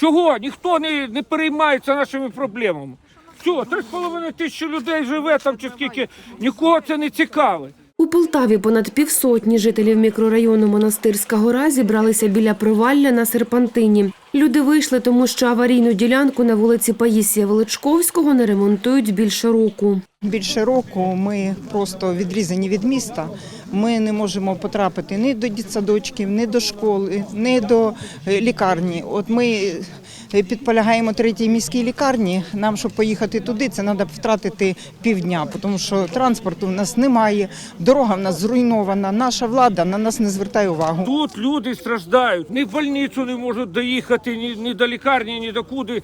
Чого? Ніхто не, не переймається нашими проблемами. Все, три з половиною тисячі людей живе там чи скільки, нікого це не цікавить. Полтаві понад півсотні жителів мікрорайону Монастирська гора зібралися біля провалля на серпантині. Люди вийшли, тому що аварійну ділянку на вулиці Паїсія Величковського не ремонтують більше року. Більше року ми просто відрізані від міста. Ми не можемо потрапити ні до дитсадочків, ні до школи, ні до е, лікарні. От ми підполягаємо третій міській лікарні. Нам, щоб поїхати туди, це треба втратити півдня, тому що транспорту в нас немає, дорога в нас зруйнована. Наша влада на нас не звертає увагу. Тут люди страждають, ні в больницю не можуть доїхати, ні, ні до лікарні, ні до куди.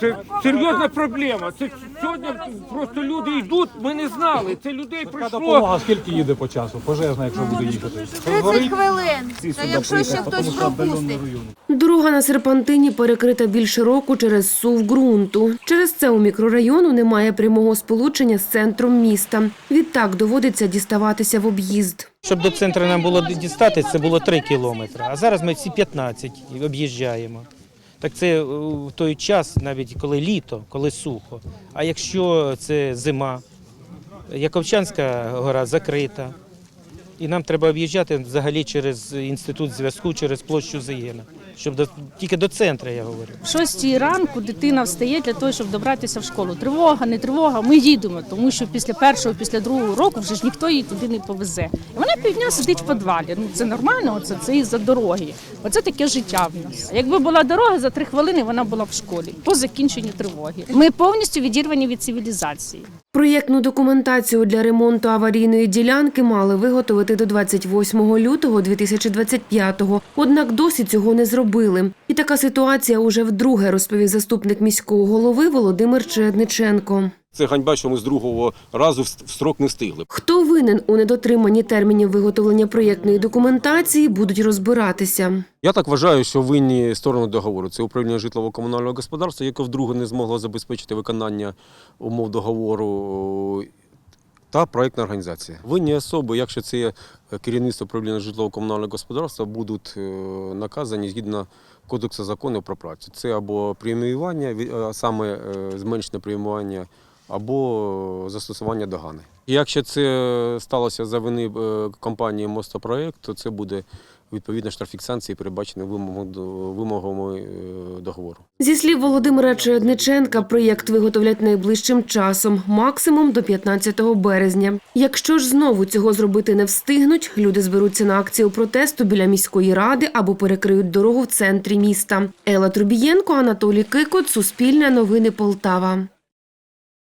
Це серйозна проблема. Це сьогодні просто люди йдуть, ми не знали. Це людей Така прийшло. допомога скільки їде по часу? Пожежна, якщо буде їхати. 30 хвилин. Це якщо ще хтось пропустить. Дорога на серпантині перекрита більше року через сув ґрунту. Через це у мікрорайону немає прямого сполучення з центром міста. Відтак доводиться діставатися в об'їзд. Щоб до центру нам було дістатися, це було 3 кілометри. А зараз ми всі 15 об'їжджаємо. Так це е, в той час, навіть коли літо, коли сухо. А якщо це зима, Яковчанська гора закрита. І нам треба об'їжджати взагалі через інститут зв'язку, через площу Зигина. Щоб до, тільки до центру, я говорю. В шостій ранку дитина встає для того, щоб добратися в школу. Тривога, не тривога. Ми їдемо, тому що після першого, після другого року вже ж ніхто її туди не повезе. І вона півдня сидить в підвалі. Ну це нормально, оце це із-за дороги. Оце таке життя в нас. Якби була дорога, за три хвилини вона була в школі по закінченню тривоги. Ми повністю відірвані від цивілізації. Проєктну документацію для ремонту аварійної ділянки мали виготовити до 28 лютого 2025-го, однак досі цього не зробили. І така ситуація уже вдруге, розповів заступник міського голови Володимир Чередниченко. Це ганьба, що ми з другого разу в в строк не встигли. Хто винен у недотриманні термінів виготовлення проєктної документації, будуть розбиратися. Я так вважаю, що винні сторони договору це управління житлово-комунального господарства, яке вдруге не змогло забезпечити виконання умов договору. Та проєктна організація. Винні особи, якщо це є керівництво управління житлово-комунального господарства, будуть е, наказані згідно кодексу законів про працю. Це або преміювання, ві- саме е, зменшене преміювання, або застосування догани. Якщо це сталося за вини е, компанії Мостопроект, то це буде відповідно штрафік санкції, передбачені вимогами е, договору. Зі слів Володимира Чередниченка, проєкт виготовлять найближчим часом, максимум до 15 березня. Якщо ж знову цього зробити не встигнуть, люди зберуться на акцію протесту біля міської ради або перекриють дорогу в центрі міста. Елла Трубієнко, Анатолій Кикот, Суспільне новини Полтава.